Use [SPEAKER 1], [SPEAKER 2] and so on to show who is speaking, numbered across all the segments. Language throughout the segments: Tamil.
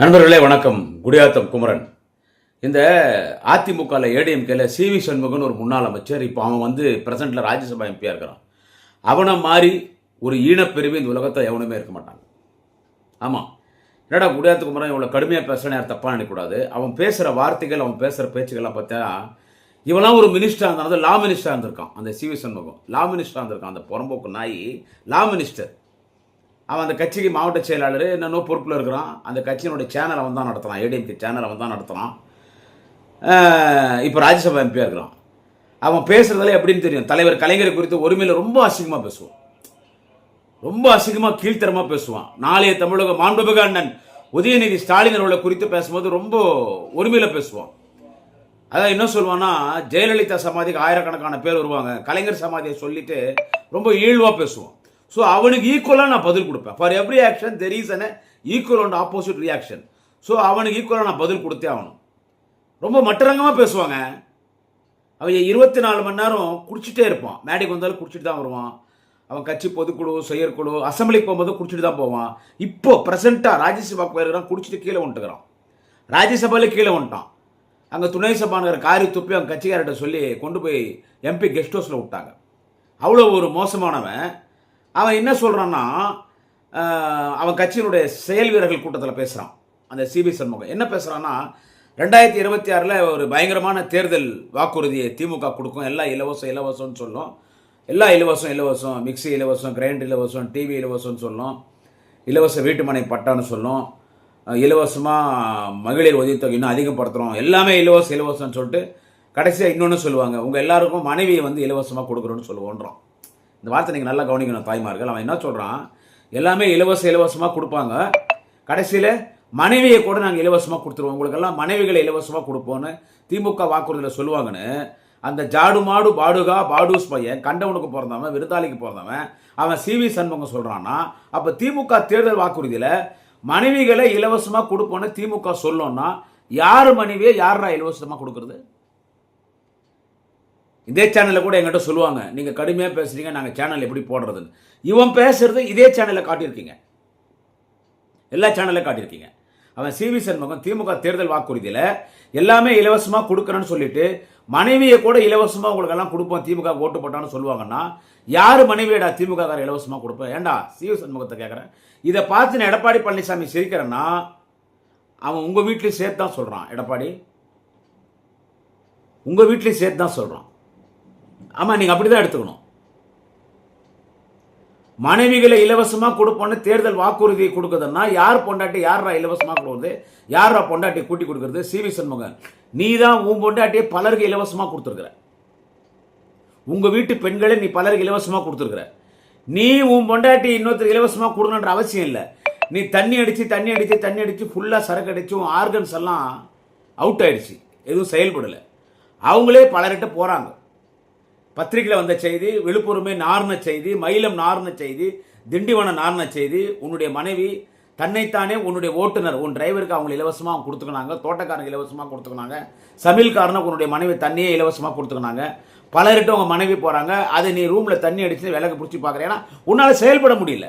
[SPEAKER 1] நண்பர்களே வணக்கம். குடியாத்தம் குமரன். இந்த அதிமுகவில் ஏடிஎம்கேல சி வி சண்முகன் ஒரு முன்னாள் அமைச்சர் இப்போ அவன் வந்து பிரசன்ட்ல ராஜ்யசபா எம்பியாக இருக்கிறான். அவனை மாதிரி ஒரு ஈனப்பிரிவு இந்த உலகத்தை எவனுமே இருக்க மாட்டாங்க ஆமாம் என்னடா குடியாத்து குமரன் இவ்வளோ கடுமையாக பேசுகிறேன் யார் தப்பாக நினைக்கூடாது அவன் பேசுகிற வார்த்தைகள் அவன் பேசுகிற பேச்சுக்கள்லாம் பார்த்தா இவெல்லாம் ஒரு மினிஸ்டராக இருந்தாலும் லா மினிஸ்டராக இருந்திருக்கான் அந்த சி வி சண்முகம். லா மினிஸ்டராக இருந்திருக்கான் அந்த புறம்போக்கு நாய் லா மினிஸ்டர் அவன் அந்த கட்சிக்கு மாவட்ட செயலாளர் என்னென்னோ பொறுப்பில் இருக்கிறான். அந்த கட்சியினுடைய சேனலை அவன் தான் நடத்துகிறான் ஏடிஎம்கே சேனலை அவன் தான் நடத்துகிறான் இப்போ ராஜ்யசபா எம்பியாக இருக்கிறான். அவன் பேசுகிறதுல எப்படின்னு தெரியும். தலைவர் கலைஞரை குறித்து ஒருமையில் ரொம்ப அசிங்கமாக பேசுவான். ரொம்ப அசிங்கமாக கீழ்த்தரமாக பேசுவான். நாளைய தமிழக மாண்புமிகு அண்ணன் உதயநிதி ஸ்டாலின் அவர்களை குறித்து பேசும்போது ரொம்ப ஒருமையில் பேசுவான். அதான் என்ன சொல்லுவான்னா ஜெயலலிதா சமாதிக்கு ஆயிரக்கணக்கான பேர் வருவாங்க. கலைஞர் சமாதியை சொல்லிட்டு ரொம்ப ஈழ்வாக பேசுவான். ஸோ அவனுக்கு ஈக்குவலாக நான் பதில் கொடுப்பேன். For every action there is an equal and opposite reaction so அவனுக்கு ஈக்குவலாக நான் பதில் கொடுத்தே ஆகணும். ரொம்ப மட்டரங்கமாக பேசுவாங்க. அவன் இருபத்தி நாலு மணி நேரம் குடிச்சிட்டே இருப்பான். மேடைக்கு வந்தாலும் குடிச்சிட்டு தான் வருவான். அவன் கட்சி பொதுக்குழு செயற்குழு அசம்பிளிக்கு போகும்போது குடிச்சிட்டு தான் போவான். இப்போ ப்ரெசென்ட்டாக ராஜ்யசபாக்கு போயிருக்கிறான் குடிச்சிட்டு கீழே வந்துட்டுக்கிறான். ராஜ்யசபாவில் கீழே வந்துட்டான். அங்கே துணை சபாங்கிற காரி துப்பி அவன் கட்சிக்காரர்கிட்ட சொல்லி கொண்டு போய் எம்பி கெஸ்ட் ஹவுஸில் விட்டாங்க. அவ்வளோ ஒரு மோசமானவன். அவன் என்ன சொல்கிறான்னா அவன் கட்சியினுடைய செயல் வீரர்கள் கூட்டத்தில் பேசுகிறான் அந்த சிபி சண்முகம். என்ன பேசுகிறான்னா ரெண்டாயிரத்தி இருபத்தி ஆறில் ஒரு பயங்கரமான தேர்தல் வாக்குறுதியை திமுக கொடுக்கும். எல்லாம் இலவசம் இலவசம்னு சொல்லும். எல்லா இலவசம் இலவசம் மிக்சி இலவசம் கிரைண்டர் இலவசம் டிவி இலவசம்னு சொல்லும். இலவச வீட்டுமனை பட்டான்னு சொல்லும். இலவசமாக மகளிர் உதவித்தொகை இன்னும் அதிகப்படுத்துகிறோம் எல்லாமே இலவசம் இலவசம்னு சொல்லிட்டு கடைசியாக இன்னொன்று சொல்லுவாங்க. உங்கள் எல்லாருக்கும் மனைவியை வந்து இலவசமாக கொடுக்குறோன்னு சொல்லுவோன்றோம் இந்த வார்த்தை நீங்கள் நல்லா கவனிக்கணும் தாய்மார்கள். அவன் என்ன சொல்கிறான் எல்லாமே இலவச இலவசமாக கொடுப்பாங்க. கடைசியில் மனைவியை கூட நாங்கள் இலவசமாக கொடுத்துருவோம். உங்களுக்கெல்லாம் மனைவிகளை இலவசமாக கொடுப்போன்னு திமுக வாக்குறுதியில் சொல்லுவாங்கன்னு அந்த ஜாடு மாடு பாடுகா பாடூஸ் பையன் கண்டவனுக்கு பிறந்தவன் விருதாளிக்கு பிறந்தவன் அவன் சிவி சண்முகம் சொல்கிறான்னா அப்போ திமுக தேர்தல் வாக்குறுதியில் மனைவிகளை இலவசமாக கொடுப்போன்னு திமுக சொல்லோன்னா யார் மனைவியை யாரா இலவசமாக கொடுக்குறது? இதே சேனலில் கூட எங்கிட்ட சொல்லுவாங்க நீங்கள் கடுமையாக பேசுறீங்க நாங்கள் சேனல் எப்படி போடுறதுன்னு. இவன் பேசுறது இதே சேனலில் காட்டியிருக்கீங்க. எல்லா சேனலில் காட்டியிருக்கீங்க. அவன் சிவி சண்முகம் திமுக தேர்தல் வாக்குறுதியில் எல்லாமே இலவசமாக கொடுக்குறேன்னு சொல்லிட்டு மனைவியை கூட இலவசமாக உங்களுக்கெல்லாம் கொடுப்போம் திமுக ஓட்டு போட்டான்னு சொல்லுவாங்கன்னா யார் மனைவியடா திமுக கார இலவசமாக கொடுப்பேன் ஏண்டா? சிவி சண்முகத்தை கேட்குறேன் இதை பார்த்து நான் எடப்பாடி பழனிசாமி சிரிக்கிறேன்னா அவன் உங்கள் வீட்லேயும் சேர்த்து தான் சொல்கிறான் எடப்பாடி. உங்கள் வீட்லேயும் சேர்த்து தான் சொல்கிறான் ஆமாம் நீங்கள் அப்படி தான் எடுத்துக்கணும். மனைவிகளை இலவசமாக கொடுப்போன்னு தேர்தல் வாக்குறுதியை கொடுக்குதுன்னா யார் பொண்டாட்டி யாரா இலவசமாக கொடுக்குறது? யாரா பொண்டாட்டி கூட்டி கொடுக்குறது? சிவி சண்முகன். நீ தான் உன் பொண்டாட்டியை பலருக்கு இலவசமாக கொடுத்துருக்குற. உங்கள் வீட்டு பெண்களை நீ பலருக்கு இலவசமாக கொடுத்துருக்குற. நீ உன் பொண்டாட்டி இன்னொருத்தர் இலவசமாக கொடுக்கணுன்ற அவசியம் இல்லை. நீ தண்ணி அடித்து தண்ணி அடித்து தண்ணி அடித்து ஃபுல்லாக சரக்கு அடித்து உன் ஆர்கன்ஸ் எல்லாம் அவுட் ஆயிடுச்சு. எதுவும் செயல்படலை. அவங்களே பலர்கிட்ட போகிறாங்க பத்திரிகையில் வந்த செய்தி விழுப்புரமே நார்ன செய்தி மயிலம் நார்ன செய்தி திண்டிவனம் நார்ன செய்தி உன்னுடைய மனைவி தன்னைத்தானே உன்னுடைய ஓட்டுநர் உன் டிரைவருக்கு அவங்க இலவசமாக கொடுத்துக்கினாங்க தோட்டக்காரங்க இலவசமாக கொடுத்துக்கினாங்க சமையல்காரனுக்கு உன்னுடைய மனைவி தண்ணியே இலவசமாக கொடுத்துக்கினாங்க பலர்கிட்ட உங்கள் மனைவி போகிறாங்க அதை நீ ரூமில் தண்ணி அடிச்சு விளக்கு பிடிச்சி பார்க்குறேன். ஏன்னா உன்னால் செயல்பட முடியல.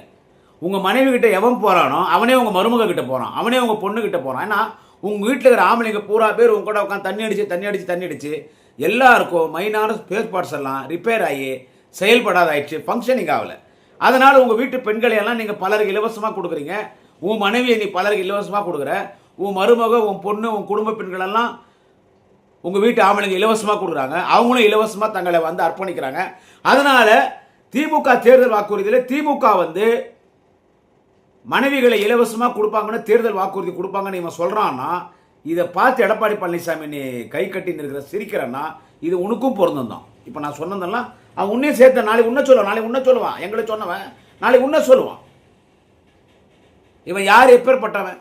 [SPEAKER 1] உங்கள் மனைவி கிட்ட எவன் போகிறானோ அவனே உங்கள் மருமக கிட்ட போகிறான் அவனே உங்கள் பொண்ணுக்கிட்ட போகிறான் ஏன்னா உங்கள் வீட்டில் இருக்கிற ஆம்பளைங்க பூரா பேர் உங்க கூட உட்காந்து தண்ணி அடித்து தண்ணி அடித்து தண்ணி அடித்து எல்லாருக்கும் மைனான ஸ்பேஸ் பார்ட்ஸ் எல்லாம் ரிப்பேர் ஆகி செயல்படாத ஆயிடுச்சு ஃபங்க்ஷனிங் ஆகலை. அதனால் உங்கள் வீட்டு பெண்களை எல்லாம் நீங்கள் பலருக்கு இலவசமாக கொடுக்குறீங்க. உன் மனைவியை நீ பலருக்கு இலவசமாக கொடுக்குற. உன் மருமக உன் பொண்ணு உன் குடும்ப பெண்களெல்லாம் உங்கள் வீட்டு ஆம்பளைங்க இலவசமாக கொடுக்குறாங்க. அவங்களும் இலவசமாக தங்களை வந்து அர்ப்பணிக்கிறாங்க. அதனால் திமுக தேர்தல் வாக்குறுதியில் திமுக வந்து மனைவிகளை இலவசமாக கொடுப்பாங்கன்னு தேர்தல் வாக்குறுதி கொடுப்பாங்கன்னு இவன் சொல்கிறான்னா இதை பார்த்து எடப்பாடி பழனிசாமி நீ கை கட்டி இருக்கிற சிரிக்கிறன்னா இது உனக்கும் பொருந்தம் தான் இப்போ நான் சொன்னதெல்லாம் அவன் உன்னே சேர்த்த நாளைக்கு உன்ன சொல்லுவான் நாளைக்கு உன்ன சொல்லுவான் எங்களை சொன்னவன் நாளைக்கு உன்ன சொல்லுவான். இவன் யார் எப்பேற்பட்டவன்?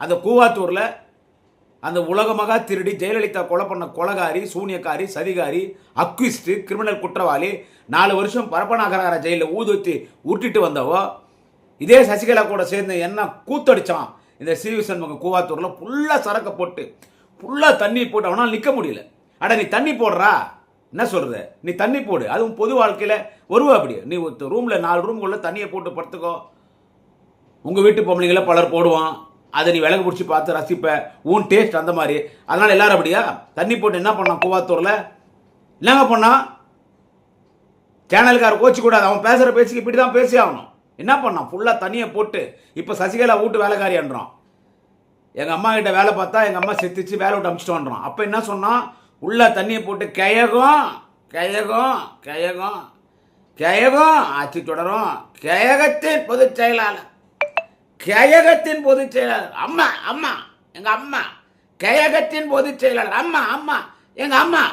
[SPEAKER 1] அந்த கூவாத்தூரில் அந்த உலகமாக திருடி ஜெயலலிதா கொலை பண்ண கொலகாரி சூனியக்காரி சதிகாரி அக்விஸ்ட் கிரிமினல் குற்றவாளி நாலு வருஷம் பரப்பநாகரார ஜெயிலில் ஊதுவத்தி உருட்டிட்டு வந்தவோ இதே சசிகலா கூட சேர்ந்து என்ன கூத்தடிச்சான்? இந்த சிவி சண்முகம் கூவாத்தூரில் ஃபுல்லாக சரக்கை போட்டு ஃபுல்லாக தண்ணி போட்டு அவனால் நிற்க முடியல. அட நீ தண்ணி போடுறா? என்ன சொல்கிறது நீ தண்ணி போடு. அதுவும் பொது வாழ்க்கையில் வருவா அப்படி நீ ரூமில் நாலு ரூமுக்குள்ளே தண்ணியை போட்டு படுத்துக்கோ. உங்கள் வீட்டு பொம்பளைங்கள பலர் போடுவான். அதை நீ விலகு பிடிச்சி பார்த்து ரசிப்ப. உன் டேஸ்ட் அந்த மாதிரி. அதனால் எல்லாரும் அப்படியா? தண்ணி போட்டு என்ன பண்ணான் கூவாத்தூரில்? என்னங்க பண்ணான்? சேனலுக்கார கோச்சு கூடாது அவன் பேசுகிற பேச்சுக்கு இப்படி தான் பேசி ஆகணும். என்ன பண்ணான்? ஃபுல்லாக தண்ணியை போட்டு இப்போ சசிகலா வீட்டு வேலைக்காரின்றான் எங்கள் அம்மா கிட்ட வேலை பார்த்தா எங்கள் அம்மா செத்துச்சு வேலை விட்டு அமிச்சிட்டோன்றான். அப்போ என்ன சொன்னான்? உள்ள தண்ணியை போட்டு கயகம் கயகம் கயகம் கயகம் ஆட்சி தொடரும். கயகத்தின் பொதுச் செயலாளர். கயகத்தின் பொதுச் செயலாளர். அம்மா அம்மா எங்கள் அம்மா. கயகத்தின் பொதுச் செயலாளர். அம்மா அம்மா எங்கள் அம்மா.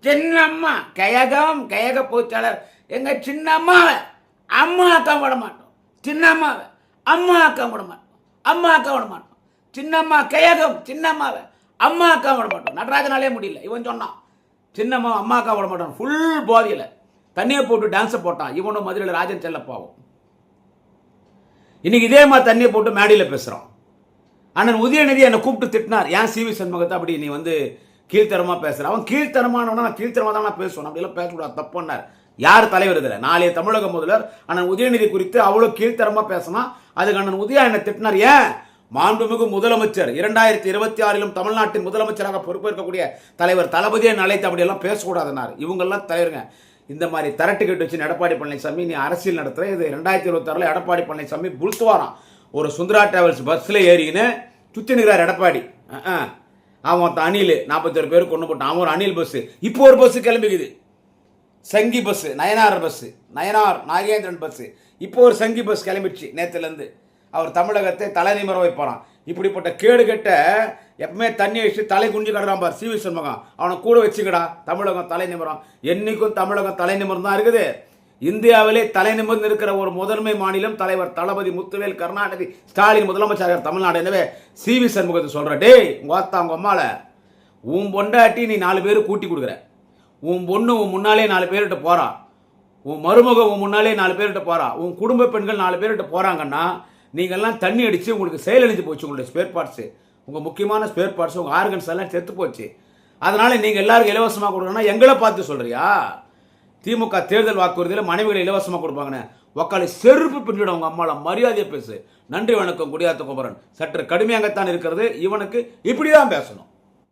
[SPEAKER 1] சின்ன அம்மா. கயகம் கயக பொதுச்செயலாளர் எங்கள் சின்ன அம்மாவை அம்மா அக்கா விட மாட்டோம். சின்ன அம்மாவை அம்மா அக்கா விட மாட்டோம். அம்மா அக்கா விட மாட்டோம். சின்னம்மா கையகம் சின்னம்மாவை அம்மா அக்கா விட மாட்டோம். நடராஜனாலே முடியல. இவன் சொன்னான் சின்னம்மா அம்மா அக்கா விட மாட்டான் ஃபுல் போதையில் தண்ணியை போட்டு டான்ஸை போட்டான். இவனும் மதுரையில் ராஜன் செல்லப்பாவும் இன்னைக்கு இதே மாதிரி தண்ணியை போட்டு மேடையில் பேசுகிறோம் அண்ணன் உதயநிதி என்னை கூப்பிட்டு திட்டினார். ஏன் சிவி சண்முகத்தை அப்படி நீ வந்து கீழ்த்தரமாக பேசுகிற அவன் கீழ்த்தரமானவனா நான் கீழ்த்தரமாக தான் நான் பேசுவேன். அப்படிலாம் பேசக்கூடாது. தப்புன்னார். யார் தலைவர் இதில்? நாளைய தமிழக முதல்வர் அண்ணன் உதயநிதி குறித்து அவ்வளோ கீழ்த்தரமாக பேசினா அதுக்கு அண்ணன் உதயா என்னை திட்டினார்? ஏன்? மாண்புமிகு முதலமைச்சர் இரண்டாயிரத்தி இருபத்தி ஆறிலும் தமிழ்நாட்டின் முதலமைச்சராக பொறுப்பேற்கக்கூடிய தலைவர் தளபதியை நிலைத்து அப்படியெல்லாம் பேசக்கூடாதுன்னார். இவங்கெல்லாம் தலைவருங்க. இந்த மாதிரி தரட்டு கட்டு வச்சு எடப்பாடி பழனிசாமி நீ அரசியல் நடத்துகிற இது ரெண்டாயிரத்தி இருபத்தாறில் எடப்பாடி பழனிசாமி புளுத்துவாராம். ஒரு சுந்தரா டிராவல்ஸ் பஸ்ஸில் ஏறிக்கின்னு சுற்றி நிற்கிறார் எடப்பாடி. ஆ அவன் அனில் அணில் நாற்பத்தொரு பேர் கொண்டு போட்டான். அவன் ஒரு அணில் பஸ்ஸு. இப்போ ஒரு பஸ்ஸு கிளம்பிக்குது. சங்கி bus Nainar bus Nainar Nagendran bus இப்போ ஒரு சங்கி பஸ் கிளம்பிடுச்சு நேற்றுலேருந்து அவர் தமிழகத்தை தலை நிமிர வைப்பாராம். இப்படிப்பட்ட கேடு கெட்ட எப்பவுமே தண்ணி வச்சு தலை குஞ்சு கிடறான் பார் சி வி சண்முகம். அவனை கூட வச்சுக்கடா தமிழகம் தலை நிமிரம். என்னைக்கும் தமிழகம் தலை நிமிரம் தான் இருக்குது. இந்தியாவிலே தலை நிமிர்ந்து இருக்கிற ஒரு முதன்மை மாநிலம் தலைவர் தளபதி முத்துவேல் கருணாநிதி ஸ்டாலின் முதலமைச்சர் தமிழ்நாடு. எனவே சி வி சண்முகத்தை சொல்கிற டேய் உங்கள் அத்தா உங்கள் அம்மாவில் உன் பொண்டாட்டி நீ நாலு பேர் கூட்டி கொடுக்குற. உன் பொண்ணு உன் முன்னாலே நாலு பேர்கிட்ட போறா. உன் மருமக உன் முன்னாலே நாலு பேர்கிட்ட போறா. உன் குடும்ப பெண்கள் நாலு பேர்கிட்ட போறாங்கன்னா நீங்கள்லாம் தண்ணி அடிச்சு உங்களுக்கு செயலழிஞ்சு போச்சு உங்களுடைய ஸ்பேர் பார்ட்ஸ் உங்கள் முக்கியமான ஸ்பேர் பார்ட்ஸ் உங்கள் ஆர்கன்ஸ் எல்லாம் செத்து போச்சு. அதனால் நீங்கள் எல்லாருக்கும் இலவசமாக கொடுக்கணும்னா எங்களை பார்த்து சொல்கிறியா திமுக தேர்தல் வாக்குறுதியில் மனைவிகளை இலவசமாக கொடுப்பாங்கன்னு. உக்காளி செருப்பு பின்னிட உங்கள் அம்மாவில் மரியாதையை பேசு. நன்றி வணக்கம் குடியாத்த குமரன். சற்று கடுமையாகத்தான் இருக்கிறது. இவனுக்கு இப்படி தான் பேசணும்.